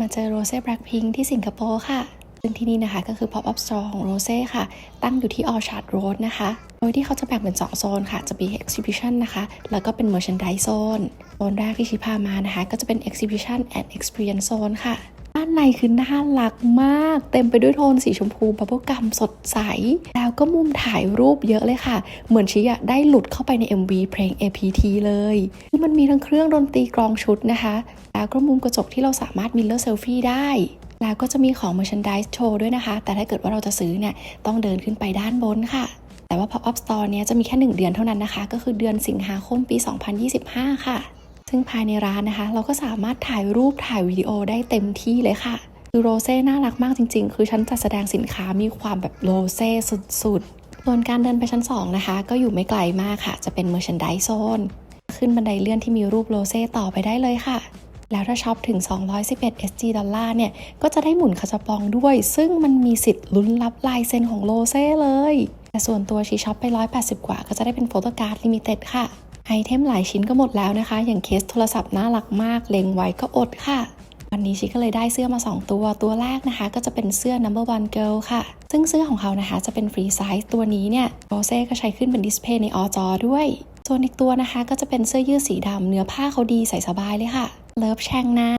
มาเจอโรเซ่แบล็คพิงที่สิงคโปร์ค่ะ ซึ่งที่นี่นะคะก็คือ Pop Up Store ของโรเซ่ค่ะ ตั้งอยู่ที่ Orchard Road นะคะ โดยที่เขาจะแบ่งเป็น 2 โซนค่ะ จะมี Exhibition นะคะ แล้วก็เป็น Merchandise Zone โซนแรกที่ชิพามานะคะ ก็จะเป็น Exhibition and Experience Zone ค่ะด้านในคือน่ารักมาก เต็มไปด้วยโทนสีชมพูบับเบิลกัมสดใส แล้วก็มุมถ่ายรูปเยอะเลยค่ะ เหมือนชิอะได้หลุดเข้าไปใน MV เพลง APT เลยคือมันมีทั้งเครื่องดนตรีกลองชุดนะคะ แล้วก็มุมกระจกที่เราสามารถมิลเลอร์เซลฟี่ได้แล้วก็จะมีของ merchandise show ด้วยนะคะ แต่ถ้าเกิดว่าเราจะซื้อเนี่ย ต้องเดินขึ้นไปด้านบนค่ะ แต่ว่า pop up store เนี้ยจะมีแค่ 1 เดือนเท่านั้นนะคะ ก็คือเดือนสิงหาคมปี 2025 ค่ะ ซึ่งภายในร้านนะคะ เราก็สามารถถ่ายรูปถ่ายวิดีโอได้เต็มที่เลยค่ะ คือโรเซ่น่ารักมากจริง ๆ คือชั้นจัดแสดงสินค้ามีความแบบโรเซ่สุดๆ ส่วนการเดินไปชั้น 2 นะคะ ก็อยู่ไม่ไกลมากค่ะ จะเป็น merchandise zone ขึ้นบันไดเลื่อนที่มีรูปโรเซ่ต่อไปได้เลยค่ะ แล้วถ้าช็อปถึง 211 SG ดอลลาร์เนี่ย ก็จะได้หมุนคาจาปองด้วย ซึ่งมันมีสิทธิ์ลุ้นรับลายเซ็นของโรเซ่เลย แต่ส่วนตัวชีช็อปไป 180 กว่า ก็จะได้เป็นโฟโตการ์ดลิมิเต็ดค่ะไอเทมหลายชิ้นก็หมดแล้วนะคะ อย่างเคสโทรศัพท์น่ารักมาก เล็งไว้ก็อดค่ะ วันนี้ชิก็เลยได้เสื้อมา 2 ตัวตัวแรกนะคะ ก็จะเป็นเสื้อ number one girl ค่ะ ซึ่งเสื้อของเขานะคะจะเป็นฟรีไซส์ตัวนี้เนี่ยโรเซ่ก็ใช้ขึ้นเป็นดิสเพย์ในอจอด้วย ส่วนอีกตัวนะคะ ก็จะเป็นเสื้อยืดสีดำเนื้อผ้าเขาดีใส่สบายเลยค่ะเลิฟแชงนะ